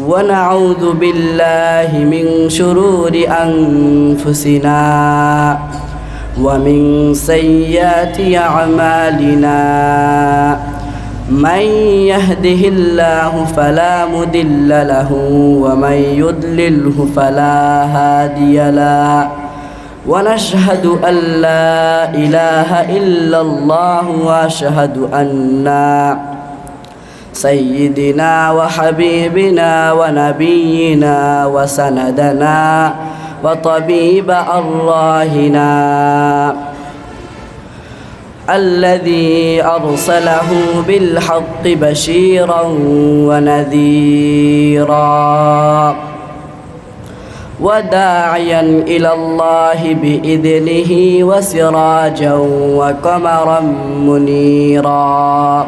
ونعوذ بالله من شرور أنفسنا ومن سيئات أعمالنا من يهده الله فلا مضل له ومن يضلله فلا هادي له ونشهد أن لا إله إلا الله وأشهد أن سيدنا وحبيبنا ونبينا وسندنا وطبيب أرواحنا الذي أرسله بالحق بشيرا ونذيرا وداعيا إلى الله بإذنه وسراجا وقمرا منيرا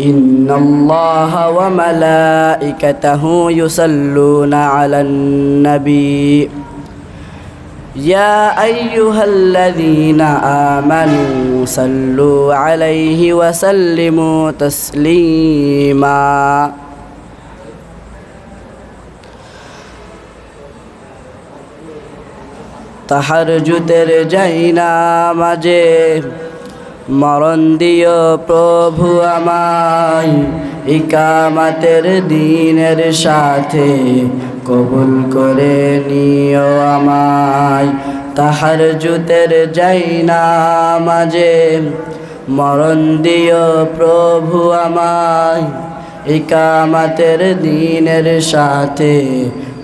إن الله وملائكته يصلون على النبي. يا أيها الذين آمنوا صلوا عليه وسلموا تسليما. تحرج ترجينا مجيب মরণ দিও প্রভু আমায়। ইকামাতের দিনের সাথে কবুল করে নিও আমায়। তাহার জুতের যাই না মাঝে মরণ দিও প্রভু আমায়। ইকামাতের দিনের সাথে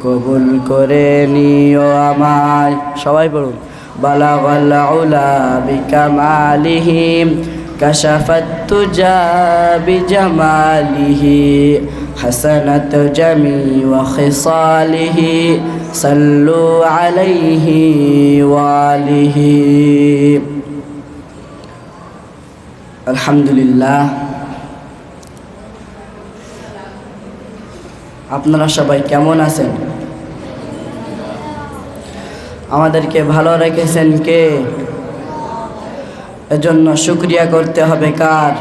কবুল করে নিও আমায়। সবাই পড়ুন। بلغ العلا بكماله كشف التجى بجماله حسنت جميع خصاله صلوا عليه وآله الحمد لله আপনারা সবাই কেমন আছেন আমাদেরকে ভালো রেখেছেন কে? এজন্য শুক্রিয়া করতে হবে কার?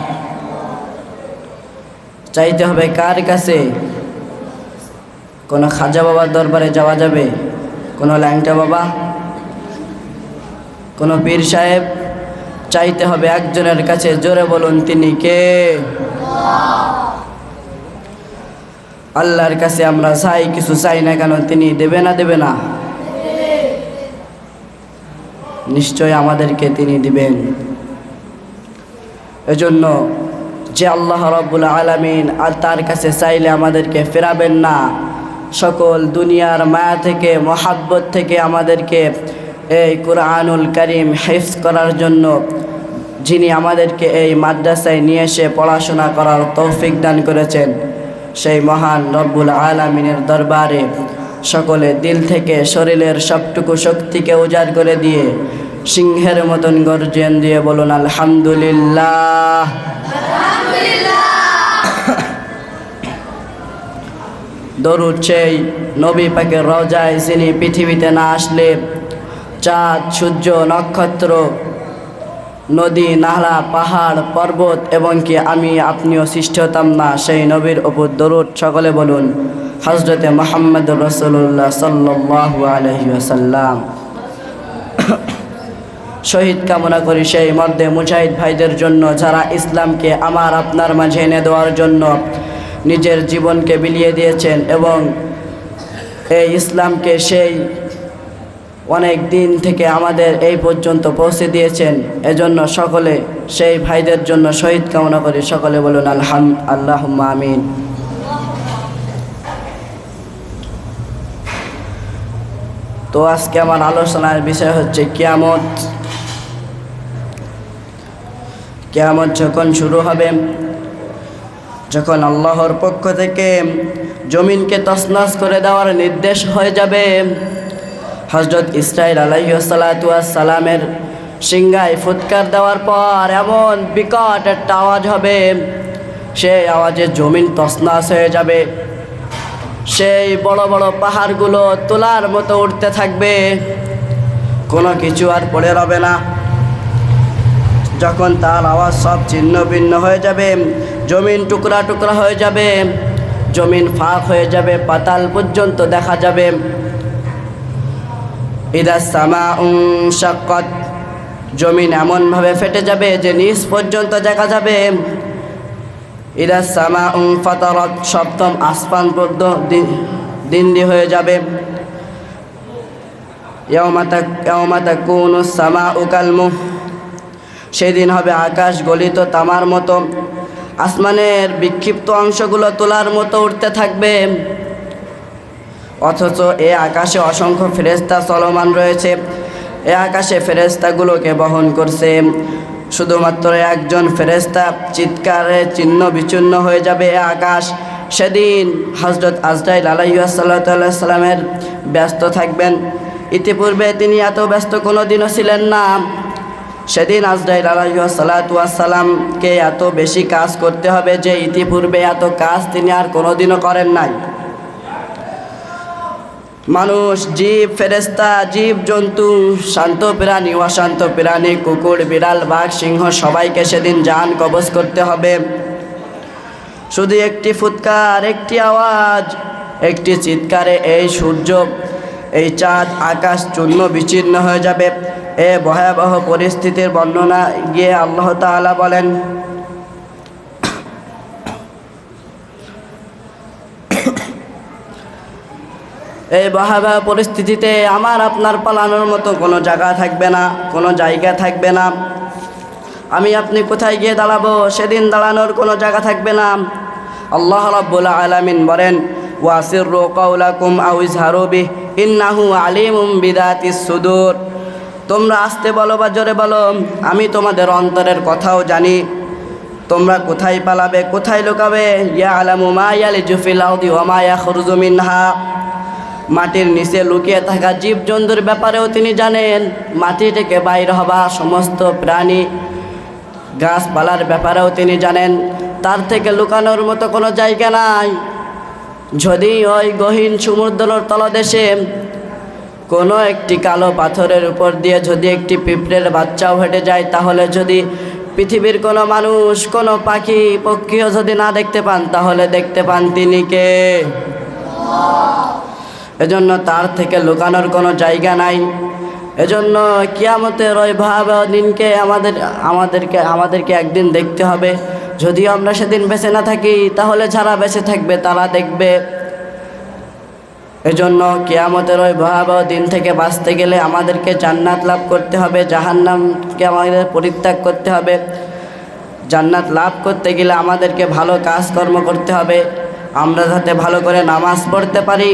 চাইতে হবে কার কাছে? কোনো খাজা বাবার দরবারে যাওয়া যাবে? কোনো ল্যাংটা বাবা? কোনো পীর সাহেব? চাইতে হবে একজনের কাছে, জোরে বলুন তিনি কে? আল্লাহর কাছে আমরা চাই, কিছু চাই না কেন, তিনি দেবে না দেবে না। নিশ্চয় আমাদেরকে তিনি দিবেন। এজন্য যে আল্লাহ রব্বুল আলমিন আর তার কাছে চাইলে আমাদেরকে ফেরাবেন না। সকল দুনিয়ার মায়া থেকে, মহাব্বত থেকে আমাদেরকে এই কোরআনুল করিম হেফজ করার জন্য যিনি আমাদেরকে এই মাদ্রাসায় নিয়ে এসে পড়াশোনা করার তৌফিক দান করেছেন, সেই মহান রব্বুল আলমিনের দরবারে সকলে দিল থেকে শরীরের সবটুকু শক্তিকে উজাড় করে দিয়ে সিংহের মতন গর্জন দিয়ে বলুন, আলহামদুলিল্লাহ। দরুদ সেই নবী পাকের রজায় যিনি পৃথিবীতে না আসলে চাঁদ, সূর্য, নক্ষত্র, নদী, নালা, পাহাড়, পর্বত এবং কি আমি, আপনিও সৃষ্টি হতাম না, সেই নবীর ওপর দরুদ সকলে বলুন হজরতে মোহাম্মদ রসুল্লাহ সাল্লাহ আলহি আসাল্লাম শহীদ কামনা করি সেই মধ্যে মুজাহিদ ভাইদের জন্য যারা ইসলামকে আমার, আপনার মাঝে এনে দেওয়ার জন্য নিজের জীবনকে বিলিয়ে দিয়েছেন এবং এই ইসলামকে সেই অনেক দিন থেকে আমাদের এই পর্যন্ত পৌঁছে দিয়েছেন। এজন্য সকলে সেই ভাইদের জন্য শহীদ কামনা করি। সকলে বলুন, আলহাম আল্লাহ আমিন। তো আজকে আমার আলোচনার বিষয় হচ্ছে কিয়ামত। কিয়ামত যখন শুরু হবে, যখন আল্লাহর পক্ষ থেকে জমিনকে তসনাস করে দেওয়ার নির্দেশ হয়ে যাবে হজরত ইসরাইল সালামের সিংগায় ফুৎকার দেওয়ার পর এমন বিকট একটা আওয়াজ হবে, সেই আওয়াজে জমিন তসনাস হয়ে যাবে। সেই বড় বড় পাহাড়গুলো তোলার মতো উঠতে থাকবে। কোনো কিছু আর পড়ে রবে না। যখন তার আওয়াজ সব ছিন্ন ভিন্ন হয়ে যাবে, জমিন টুকরা টুকরা হয়ে যাবে, জমিন ফাঁক হয়ে যাবে, পাতাল পর্যন্ত দেখা যাবে। ইদা সামা শাক্কত, জমিন এমনভাবে ফেটে যাবে যে নিচ পর্যন্ত দেখা যাবে। ইদা সামা ফাতারত, সপ্তম আসমান পর্যন্ত দিন্দি হয়ে যাবে। সামা উকালমু সেদিন হবে আকাশ গলিত তামার মতো। আসমানের বিক্ষিপ্ত অংশগুলো তোলার মতো উঠতে থাকবে। অথচ এ আকাশে অসংখ্য ফেরেস্তা চলমান রয়েছে। এ আকাশে ফেরেস্তাগুলোকে বহন করছে। শুধুমাত্র একজন ফেরেস্তা চিৎকারে চিহ্ন বিচ্ছিন্ন হয়ে যাবে আকাশ। সেদিন হজরত আজরাইল আলাইসাল্লাহ সাল্লামের ব্যস্ত থাকবেন। ইতিপূর্বে তিনি এত ব্যস্ত কোনো দিনও ছিলেন না। সেদিন আজরাইল আলাইসাল্লাতুয়াসাল্লামকে এত বেশি কাজ করতে হবে যে ইতিপূর্বে এত কাজ তিনি আর কোনোদিনও করেন নাই। মানুষ, জীব ফেরেস্তা জীব, জন্তু, শান্ত প্রাণী, অশান্ত প্রাণী, কুকুর, বিড়াল, বাঘ, সিংহ, সবাইকে সেদিন যান কবজ করতে হবে। শুধু একটি ফুৎকার, একটি আওয়াজ, একটি চিৎকারে এই সূর্য, এই চাঁদ, আকাশ চূর্ণ বিচ্ছিন্ন হয়ে যাবে। এ ভয়াবহ পরিস্থিতির বর্ণনা গিয়ে আল্লাহ তাআলা বলেন এই ভয়াবহ পরিস্থিতিতে আমার, আপনার পালানোর মতো কোনো জায়গা থাকবে না, কোনো জায়গা থাকবে না। আমি আপনি কোথায় গিয়ে দাঁড়াবো? সেদিন দাঁড়ানোর কোনো জায়গা থাকবে না। আল্লাহ রাব্বুল আলামিন বলেন, ওয়াসিরু কাউলাকুম আও ইজহারু বিহি, ইন্নাহু আলিমুম বিদাতিস সুদূর। তোমরা আসতে বলো বা জোরে বলো, আমি তোমাদের অন্তরের কথাও জানি। তোমরা কোথায় পালাবে, কোথায় লুকাবে? ইয়া আলামু মা ইয়ালিজু ফিল আরদি ওয়া মা ইয়াখরুজু মিনহা। মাটির নিচে লুকিয়ে থাকা জীবজন্তুর ব্যাপারেও তিনি জানেন, মাটি থেকে বাইর হবা সমস্ত প্রাণী গাছপালার ব্যাপারেও তিনি জানেন, তার থেকে লুকানোর মতো কোনো জায়গা নাই। যদি ওই গহীন সমুদ্রর তলদেশে কোনো একটি কালো পাথরের উপর দিয়ে যদি একটি পিঁপড়ের বাচ্চাও হেঁটে যায়, তাহলে যদি পৃথিবীর কোনো মানুষ, কোনো পাখি, পক্ষীও যদি না দেখতে পান, তাহলে দেখতে পান তিনি কে? এজন্য তার থেকে লুকানোর কোনো জায়গা নাই। এজন্য কিয়ামতের ওই ভয়াবহ দিনকে আমাদের, আমাদেরকে আমাদেরকে একদিন দেখতে হবে। যদিও আমরা সেদিন বেঁচে না থাকি, তাহলে যারা বেঁচে থাকবে তারা দেখবে। এজন্য কেয়ামতের ওই ভয়াবহ দিন থেকে বাঁচতে গেলে আমাদেরকে জান্নাত লাভ করতে হবে, জাহান্নামকে আমাদের পরিত্যাগ করতে হবে। জান্নাত লাভ করতে গেলে আমাদেরকে ভালো কাজকর্ম করতে হবে। আমরা যাতে ভালো করে নামাজ পড়তে পারি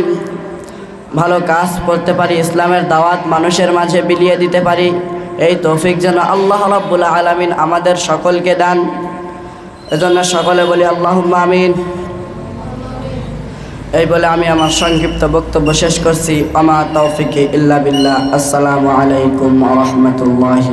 ভালো কাজ করতে পারি, ইসলামের দাওয়াত মানুষের মাঝে বিলিয়ে দিতে পারি, এই তৌফিক যেন আল্লাহ রব্বুল আলমিন আমাদের সকলকে দান। এজন্য সকলে বলি আল্লাহ আমিন। এই বলে আমি আমার সংক্ষিপ্ত বক্তব্য শেষ করছি। আমা তৌফিকে ইল্লা বিল্লাহ। আসসালামু আলাইকুম রহমতুল্লাহ